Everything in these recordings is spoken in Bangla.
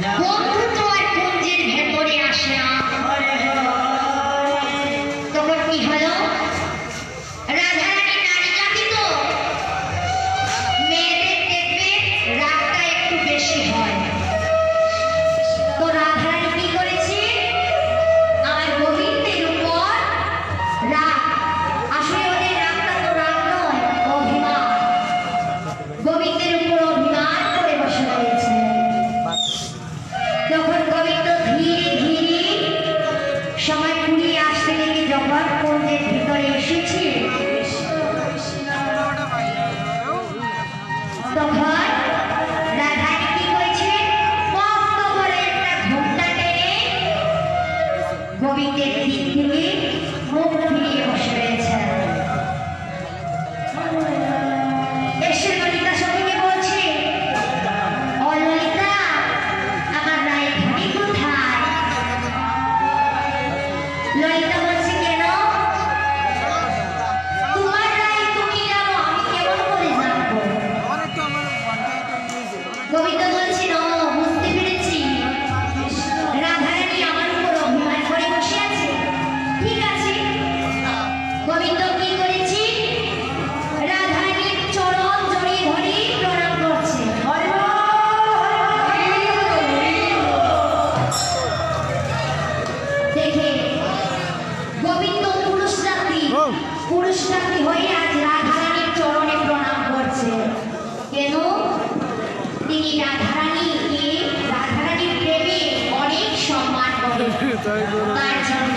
Walk Robbie David Hilly, পুরুষরাতি হয়ে? আজ রাধারানীর চরণে প্রণাম করছে। কেন? তিনি রাধারানীকে রাধারানীর প্রেমে অনেক সম্মান করেন তার জন্য।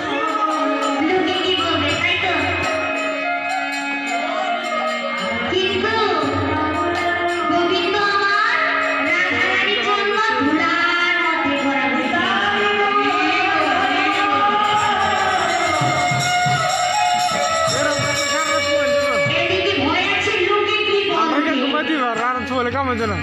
আন্দোলন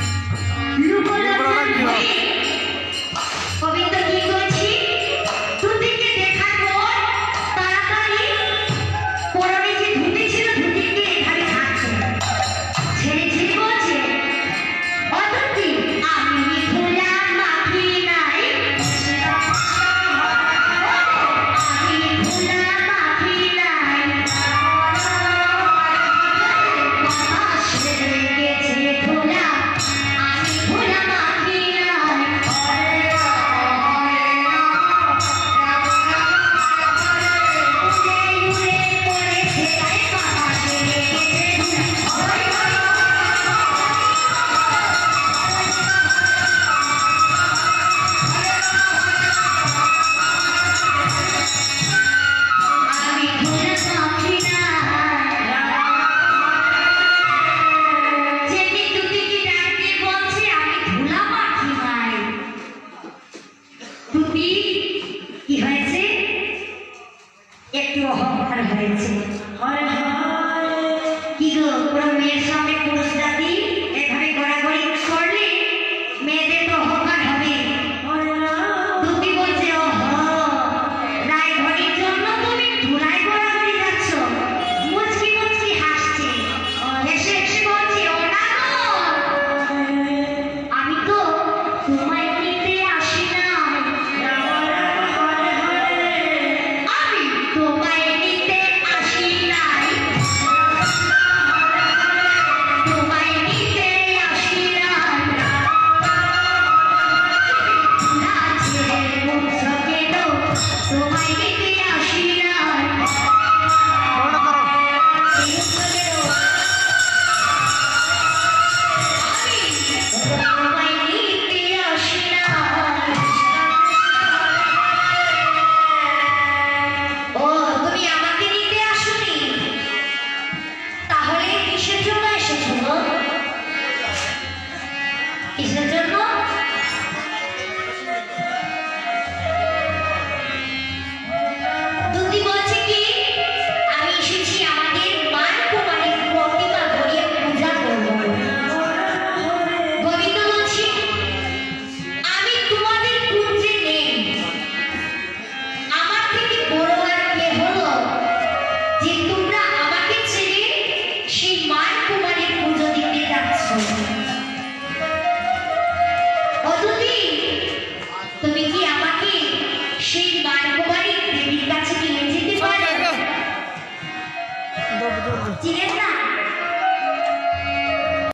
কিসের জন্য